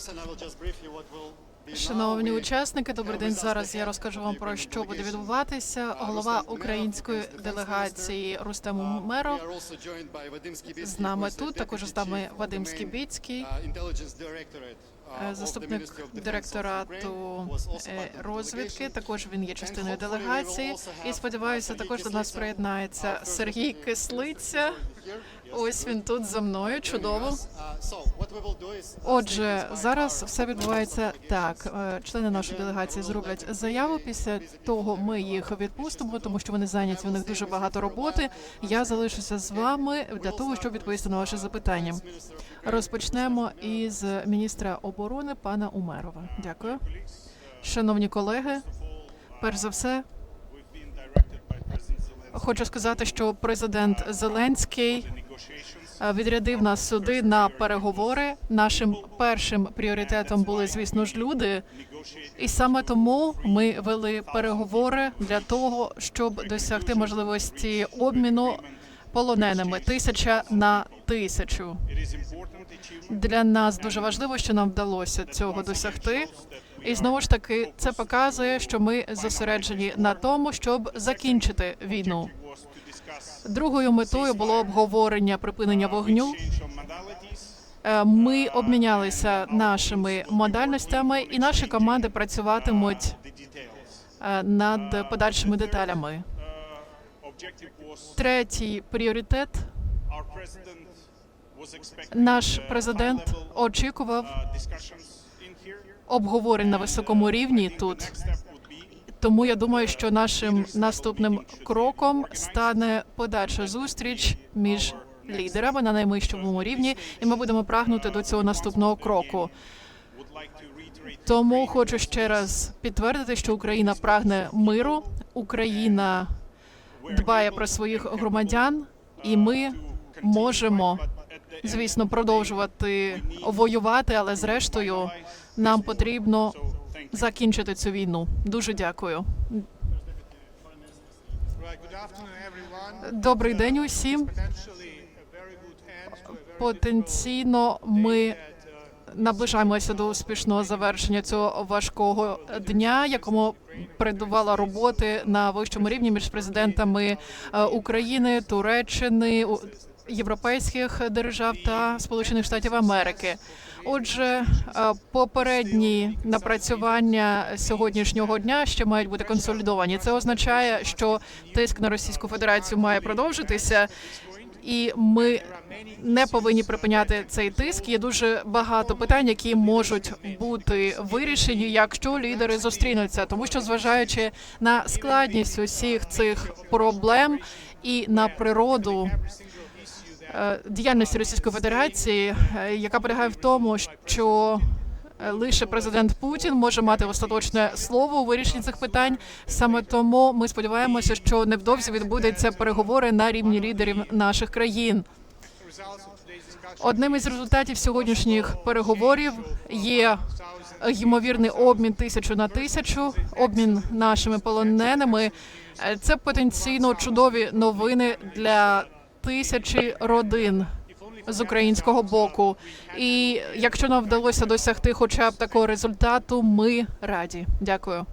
person, I will just brief you what will Шановні учасники, добрий день. Зараз я розкажу вам про що буде відбуватися. Голова української делегації Рустем Умеров з нами тут. Також з нами Вадим Скібіцький, е, заступник директорату е, розвідки. Також він є частиною делегації. І сподіваюся, також до нас приєднається Сергій Кислиця. Ось він тут за мною. Чудово. Отже, зараз все відбувається так. Е, Члени нашої делегації зроблять заяву. Після того ми їх відпустимо, тому що вони зайняті. У них дуже багато роботи. Я залишуся з вами для того, щоб відповісти на ваші запитання. Розпочнемо із міністра оборони пана Умерова. Дякую, шановні колеги. Перш за все, хочу сказати, що президент Зеленський відрядив нас сюди на переговори. Нашим першим пріоритетом були, звісно ж, люди, і саме тому ми вели переговори для того, щоб досягти можливості обміну полоненими тисяча на тисячу. Для нас дуже важливо, що нам вдалося цього досягти. І знову ж таки, це показує, що ми зосереджені на тому, щоб закінчити війну. Другою метою було обговорення припинення вогню. Е, Ми обмінялися нашими модальностями, і наші команди працюватимуть е, над подальшими деталями. Третій пріоритет наш президент очікував обговорень на високому рівні тут. Тому я думаю, що нашим наступним кроком стане подальша зустріч між лідерами на найвищому рівні, і ми будемо прагнути до цього наступного кроку. Тому хочу ще раз підтвердити, що Україна прагне миру, Україна дбає про своїх громадян, і ми можемо, звісно, продовжувати воювати, але зрештою нам потрібно закінчити цю війну. Дуже дякую. Добрий день усім. Потенційно ми наближаємося до успішного завершення цього важкого дня, якому передувала роботи на вищому рівні між президентами е, України, Туреччини, європейських держав та Сполучених Штатів Америки. Отже, е, попередні напрацювання сьогоднішнього дня ще мають бути консолідовані. Це означає, що тиск на Російську Федерацію має продовжитися, і ми не повинні припиняти цей тиск. Є дуже багато питань, які можуть бути вирішені, якщо лідери зустрінуться, тому що зважаючи на складність усіх цих проблем і на природу діяльності Російської Федерації, е, яка полягає в тому, що е, лише президент Путін може мати остаточне слово у вирішенні цих питань. Саме тому ми сподіваємося, що невдовзі відбудуться переговори на рівні лідерів наших країн. Одним із результатів сьогоднішніх переговорів є ймовірний обмін тисячу на тисячу, обмін нашими полоненими. Е, Це потенційно чудові новини для тисячі родин з українського боку. І якщо нам вдалося досягти хоча б такого результату, ми раді. Дякую.